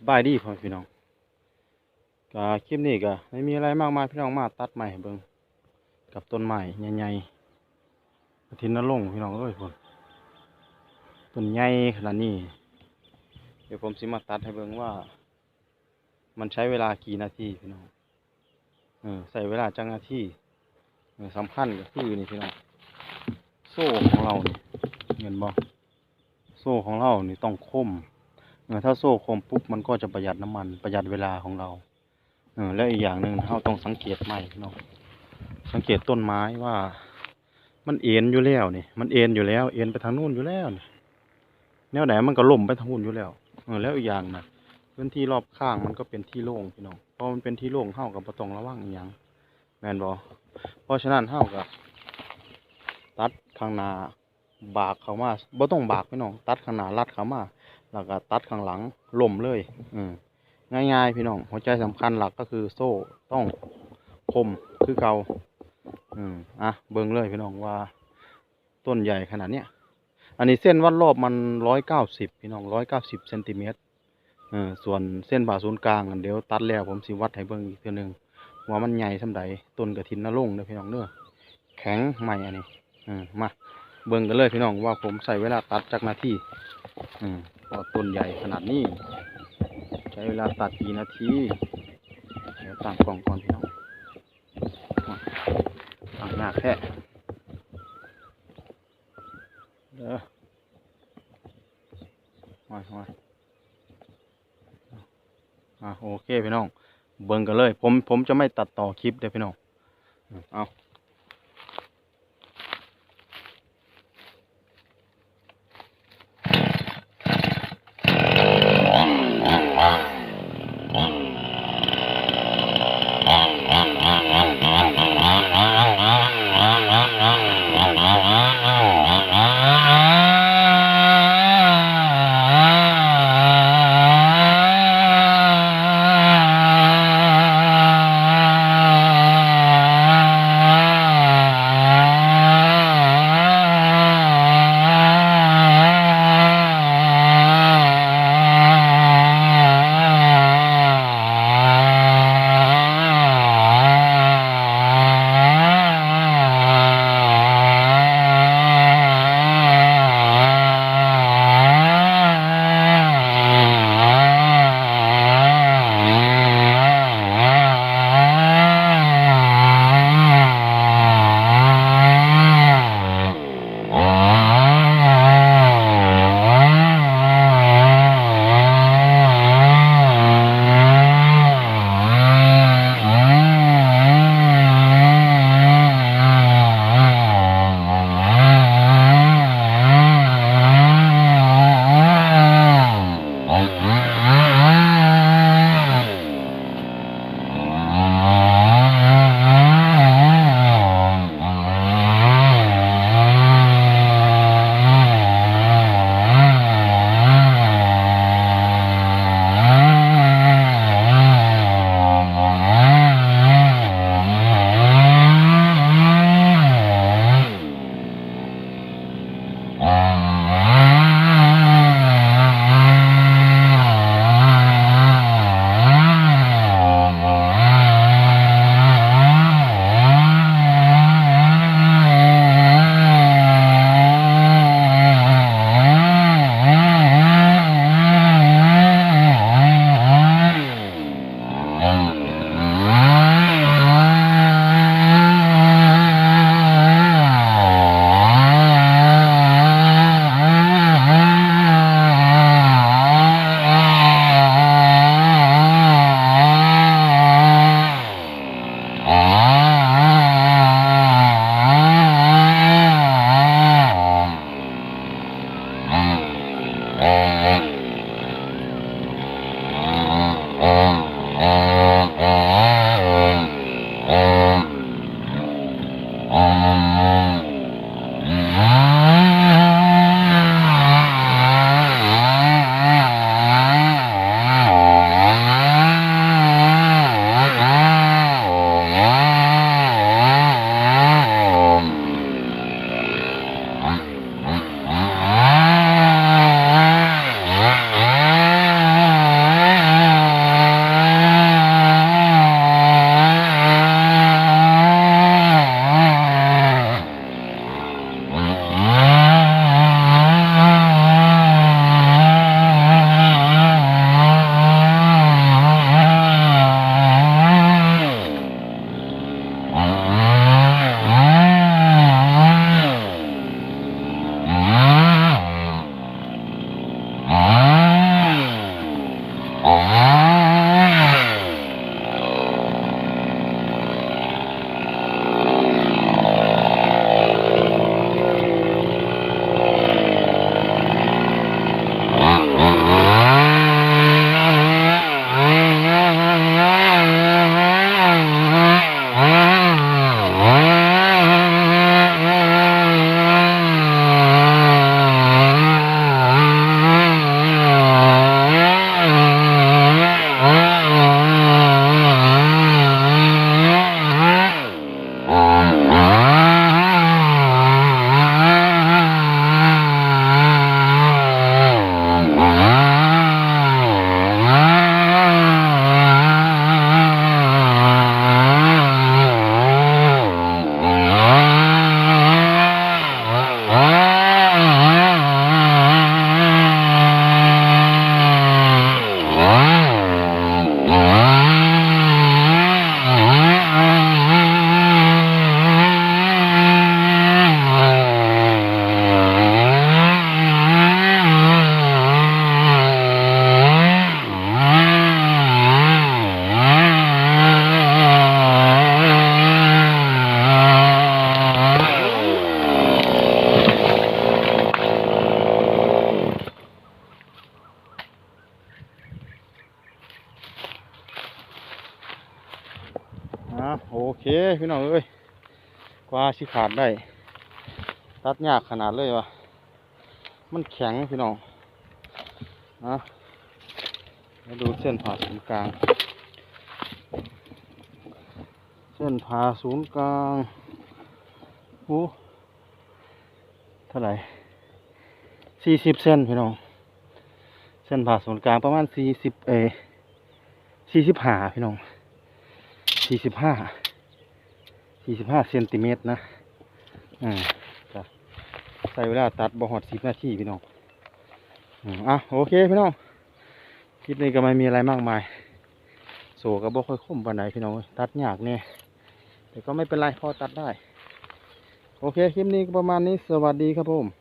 สบายดีพ่อพี่น้องก็คลิปนี้ก็ไม่มีอะไรมากมายพี่น้องมาตัดใหม่เบิ่งกับต้นไม้ใหญ่ๆทินนรงพี่น้องเอ้ยพ่นต้นใหญ่ขนาดนี้ เดี๋ยวผมสิมาตัดให้เบิ่งว่า มันใช้เวลากี่นาทีพี่น้องเออใส่เวลาจังนาทีเออสำคัญก็คือนี่พี่น้องโซ่ของเรานี่เห็นบ่โซ่ของเรานี่ต้องคม ถ้าโซ่คมปุ๊บมันก็จะประหยัดน้ำมันประหยัดเวลาของเราเออแล้วอีกอย่างหนึ่งเราต้องสังเกตใหม่เนาะสังเกตต้นไม้ว่า มันเอ็นอยู่แล้วนี่มันเอ็นอยู่แล้ว เอ็นไปทางนู้นอยู่แล้วนี่แนวไหนมันก็ล่มไปทางนู้นอยู่แล้วเออแล้วอีกอย่างนะพื้นที่รอบข้างมันก็เป็นที่โล่งพี่น้องพอมันเป็นที่โล่งเท่ากับประตองระวังอีหยังแมนบอเพราะฉะนั้นเท่ากับตัดข้างหน้าบากเขามาบ่ต้องบากพี่น้อง ตัดข้างหน้าลัดเขามา แล้วก็ตัดข้างหลังล่มเลยอืมง่าย ๆ พี่น้อง หัวใจสำคัญหลักก็คือโซ่ต้องคมคือเกาอืมอะเบิ่งเลยพี่น้องว่า ต้นใหญ่ขนาดเนี้ยอันนี้เส้นวัดรอบมันร้อยเก้าสิบพี่น้องร้อยเก้าสิบเซนติเมตรเออส่วนเส้นผ่าศูนย์กลางเดี๋ยวตัดแล้วผมสิวัดให้เบิ่งอีกเทีนึงว่ามันใหญ่สำใดต้นกระถินนรงค์เด้อพี่น้องเด้อแข็งใหม่อันนี้อืมมาเบิ่งกันเลยพี่น้องว่าผมใส่เวลาตัดจักนาทีอืม พอต้นใหญ่ขนาดนี้ ใช้เวลาตัดกี่นาที เดี๋ยวตั้งกล่องก่อนพี่น้องมาตั้งหน้าแค่เด้ออะโอเคพี่น้อง เบิ่งกันเลย ผมผมจะไม่ตัดต่อคลิปเด้อพี่น้อง เอา Mm-hmm. พี่น้องเอ้ยกว่าสิขาดได้ ตัดยากขนาดเลยวะมันแข็งพี่น้องนะมาดูเส้นผ่าศูนย์กลาง เส้นผ่าศูนย์กลางโอ้เท่าไหร่สี่สิบเส้นพี่น้อง เส้นผ่าศูนย์กลางประมาณสี่สิบเอสี่สิบห้าพี่น้องสี่สิบห้า สี่สิบห้าเซนติเมตรนะ อ่าจ้ะใส่เวลาตัดบ่หอดสิบนาทีพี่น้องอะโอเคพี่น้อง คลิปนี้ก็ไม่มีอะไรมากมายโซก็บ่ค่อยคมปานใดพี่น้อง ตัดยากเนี่ยแต่ก็ไม่เป็นไรพอตัดได้ โอเค คลิปนี้ก็ประมาณนี้ สวัสดีครับผม